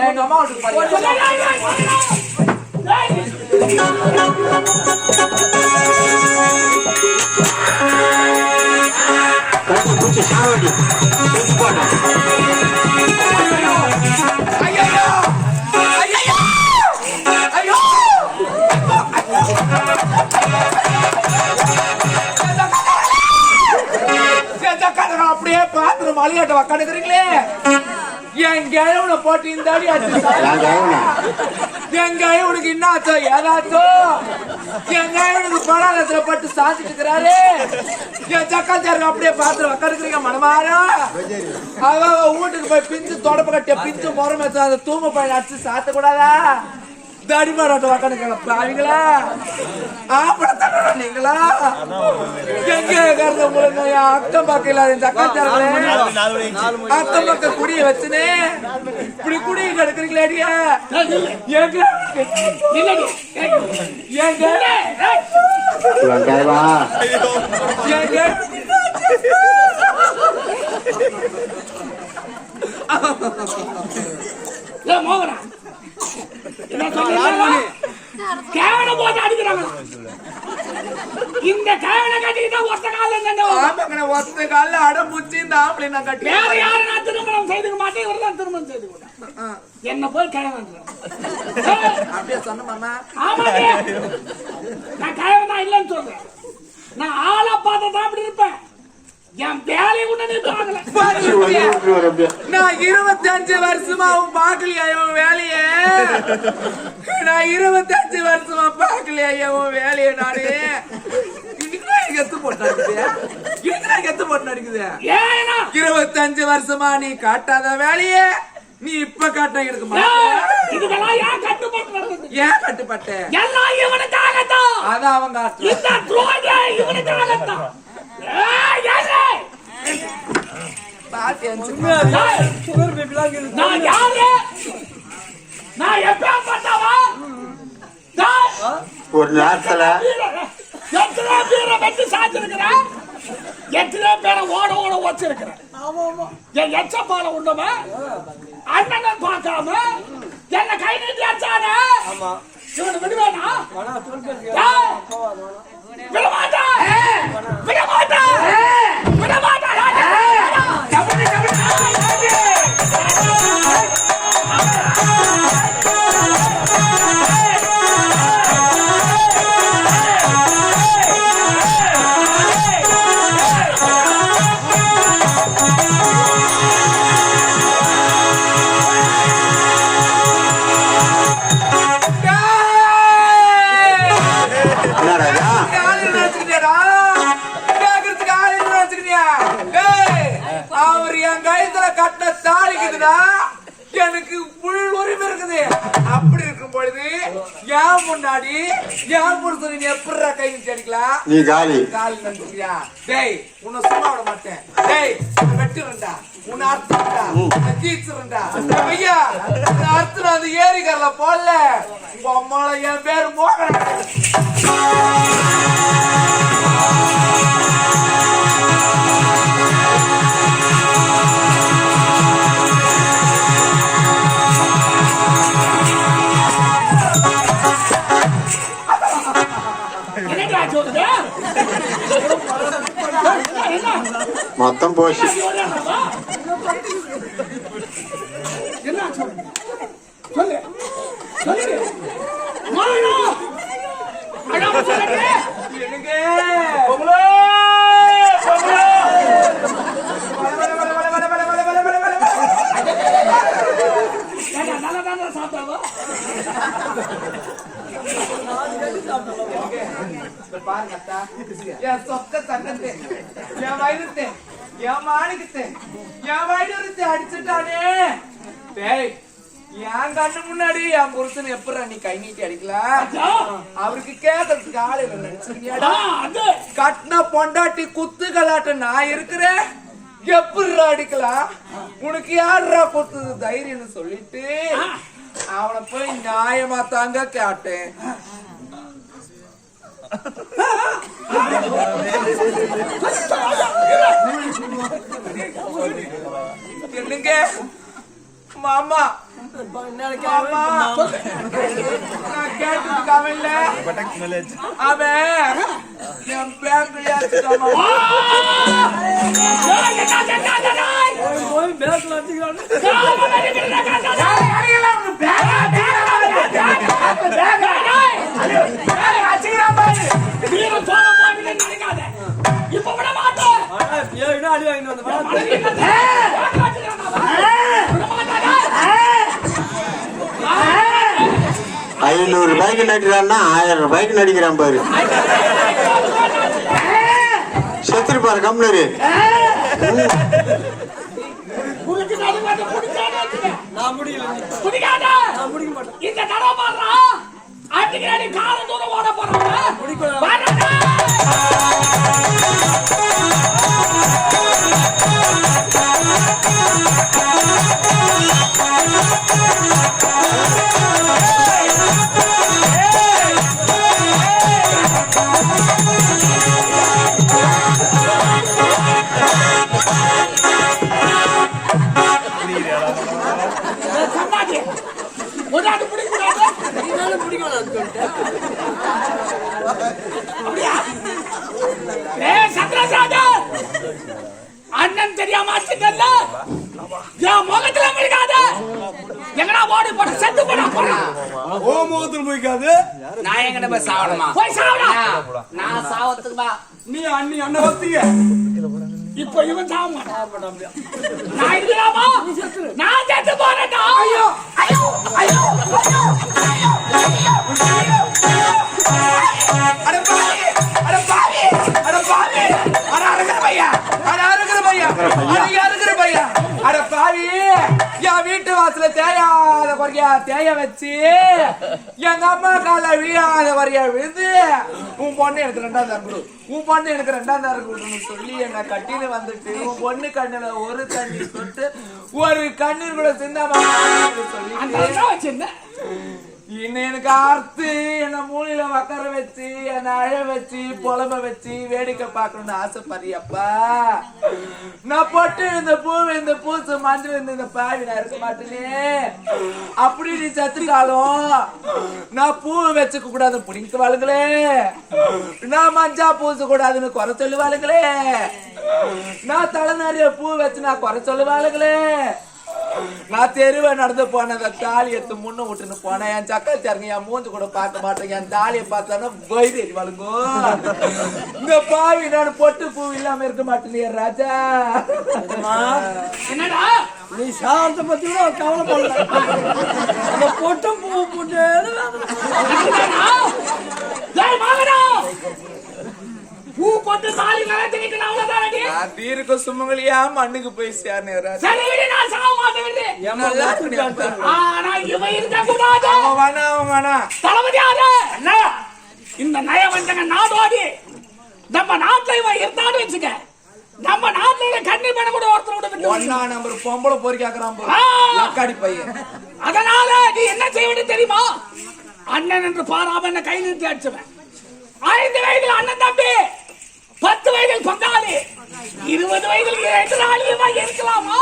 எங்க அம்மா வீட்டுக்கு சாவடி அப்படியே பாத்திரம் மலையாட்ட உக்காந்துக்கிறீங்களே என் கிழவனை போட்டு கேவனா என் கிழவனுக்கு என்ன ஆச்சோ ஏதாச்சோ. என் கிழவனுக்கு படாலத்துல பட்டு சாத்திட்டு இருக்கிறாரு என் சக்காச்சாருக்கு அப்படியே பாத்திரம் உக்காந்துக்கிறீங்க மனமாரா அவ வீட்டுக்கு போய் பிஞ்சு தொடப்ப கட்டிய பிஞ்சு முறம் அந்த தூம பையன் அடிச்சு சாத்த கூடாதா தடிமாராட்ட உக்காந்துக்கிறீங்க பாவீங்களா ஆப்படத்தான நீங்களா? எங்க உங்களுக்கு என் அக்கம் பக்கம் இல்லாத இந்த அக்காச்சாரங்களே. அக்கம் பக்கம் குடிய வச்சுனே. இப்படி குடிய கிடக்குறீங்களே எங்க? எங்க? எங்க? ஏ மோகனா. கேவனை போட்டு அடிக்கிறாங்க. இந்த கேவனை கட்டிக்கிட்டா ஒத்த கால ஆமாங்கண்ணே, ஒத்த கால்ல அடம்புச்சி இந்த ஆம்பளை நான் கட்டி வேற யாரும் நான் திருமணம் செய்துக்க மாட்டேன் இவர் தான் திருமணம் செய்து கொண்டார் என்ன போய் கிழவன் அப்படியே சொன்ன மாமா. ஆமாங்க. நான் கிழவன் தான் இல்லைன்னு சொல்றேன். நான் ஆளை பார்த்து தான் அப்படி இருப்பேன். என் வேலையை நீ பார்க்கல. நான் இருபத்தி அஞ்சு வருஷமா அவன் பாக்கலையா இவன் வேலைய? நான் இருபத்தி அஞ்சு வருஷமா பாக்கலையா இவன் வேலைய நானு? எத்து போட்டு எத்து போட்டு அடிக்குது. ஏன்னா இருபத்தஞ்சு வருஷமா நீ காட்டாத வேலைய நீ இப்ப காட்ட எடுக்க ஏன் கட்டுப்பட்டு அதான் அவன் காட்டுறான். அஞ்சு ஏய், நான் யாரு நான் எப்பேற்பட்டவா நான் ஒரு நேரத்துல. எத்தனை பேரை வெட்டி சாச்சிருக்கிறேன் எத்தனை பேரை ஓட ஓட வச்சிருக்கிறேன் என் எச்சப்பால உண்டவன் அண்ணனை பார்க்காம என்ன கை நீட்டி அடிச்சானே இவனை விடுவேனா ஏய், ஏன் புருஷன் நீ எப்படிடா கை நீட்டி அடிக்கலாம்? நீ காலி. கால் நினைச்சுக்கிறியா டேய் உன்னை சும்மா விட மாட்டேன். டேய் வெட்டுறேன்டா. உன்னை உன்னை தீச்சுறேன்டா ஐயா அறுத்துற அந்த ஏரிக்கரில் போடல. உங்க அம்மால என் பேர் மோகன். మొత్తం పోసి என் மாணிக்கத்தை என் அடிச்சுட்டானே. டேய் என் கண்ணு முன்னாடி என் புருஷன் எப்படா நீ கை நீட்டி அடிக்கலாம் அவருக்கு கேட்கறதுக்கு ஆள் இல்லை நினைச்சிருக்கியாடா? கட்டின பொண்டாட்டி குத்து கலாட்ட நான் இருக்கிறேன். எப்படிடா அடிக்கலாம்? உனக்கு யாருடா கொடுத்தது தைரியம்னு சொல்லிட்டு அவனை போய் நியாயமா தாங்க கேட்டேன். என்னங்க மாமா அவன் அவன் என் பேங்க்ல ஐநூறு ரூபாய்க்கு நடிக்கிறான்னா ஆயிரம் ரூபாய்க்கு நடிக்கிறான் பாரு. செத்துருப்பாரு கம்னரு. இந்த தடவை பாடுறா. அடிக்கிறாடி கால தூரம் ஓட போறாங்க. அண்ணன் தெரியாம அடிச்சிட்டல்ல? என் முகத்துல முழிக்காத. எங்கடா ஓடி போட? செத்து போடா போடா. ஓ முகத்தில் போய்க்காது. நான் எங்கட போய் சாவணுமா? போய் சாவடா. நான் சாவத்துக்கு பா நீ அண்ணி அண்ணன் வத்தீங்க இப்ப இவன் சாவ நான் இருக்கலாமா? நான் செத்து போறேன்டா. ஐயோ. ஐயோ ஐயோ அட அறுக்கிற பையா அட அறுக்கிற பையா அட பாவி என் வீட்டு வாசல தேயாத குறையா தேய வச்சு எங்க அம்மா கால விழாத வரையா விழுந்து உன் பொண்ணு எனக்கு ரெண்டாம் தரம் கொடு. உன் பொண்ணு எனக்கு ரெண்டாம் தரம் கொடுன்னு சொல்லி என்ன கட்டின்னு வந்துட்டு உன் பொண்ணு கண்ணுல ஒரு கண்ணீர் தொட்டு ஒரு கண்ணீர் கூட சிந்தாம வச்சிருந்தேன். இன்னும் எனக்கு அறுத்து என்ன மூலையில உக்கார வச்சு என்ன அழ வச்சு புலம்ப வச்சு வேடிக்கை பார்க்கணும்னு ஆசைப்படுறியப்பா நான் பொட்டு இந்த பூ இந்த பூசு மஞ்சள் இந்த இந்த பாவி நான் இருக்க மாட்டேனே. அப்படி நீ சத்துட்டாலும் நான் பூ வச்சுக்க கூடாது பிடிக்க வாழுங்களே நான் மஞ்சா பூச கூடாதுன்னு குறை சொல்லுவாளுங்களே. நான் தலை நிறைய பூ வச்சு நான் குறை சொல்லுவாளுங்களே. நான் தெருவை நடந்து போனேன் அந்த தாலி எடுத்து முன்ன விட்டுன்னு போனேன். என் சக்கரச்சாருங்க என் மூஞ்சு கூட பார்க்க மாட்டேன் என் தாலியை பார்த்தானா வைரேறி வழுங்கோ இந்த பாவி நான் பொட்டு பூ இல்லாம இருக்க மாட்டேனே ராஜா. என்னடா? நீ சாரத்தை பத்தி கூட கவலைப்படல அந்த பொட்டம் பூ போட்டு என்னடா? ஏய் மகனா பூ போட்டு தாலி நிலத்திக்கிட்டு அவ்வளவுதான் அடி. நான் தீர்க்க சுமங்கலியா? மண்ணுக்கு போய் சேர்னேன் ராஜா சரி விடு நான் சாக மாட்டேன் விடு. நல்லா இருக்கு ஆனா இவன் இருக்க கூடாது அவன் வேணா அவன் வேணா. தளபதி அண்ணா இந்த நயவஞ்சக நாடோடி. நம்ம நாட்டுல இவன் இருந்தான்னு வச்சுக்க. நம்ம நாட்டுல கண்ணி பண்ண கூட ஒருத்தர் விட விட்டு ஒன்னா நம்பர் பொம்பளை பொறிக்காக்குறான் போல ஆ! லக்காடி பையன். அதனால நீ என்ன செய்ய வேண்டும் தெரியுமா? அண்ணன் என்று பாராம என்ன கை நிறுத்தி அடிச்சவன். ஐந்து வயதில் அண்ணன் தம்பி பத்து வயதில் பங்காளி இருபது வயதில் எதிராளியுமா இருக்கலாமா.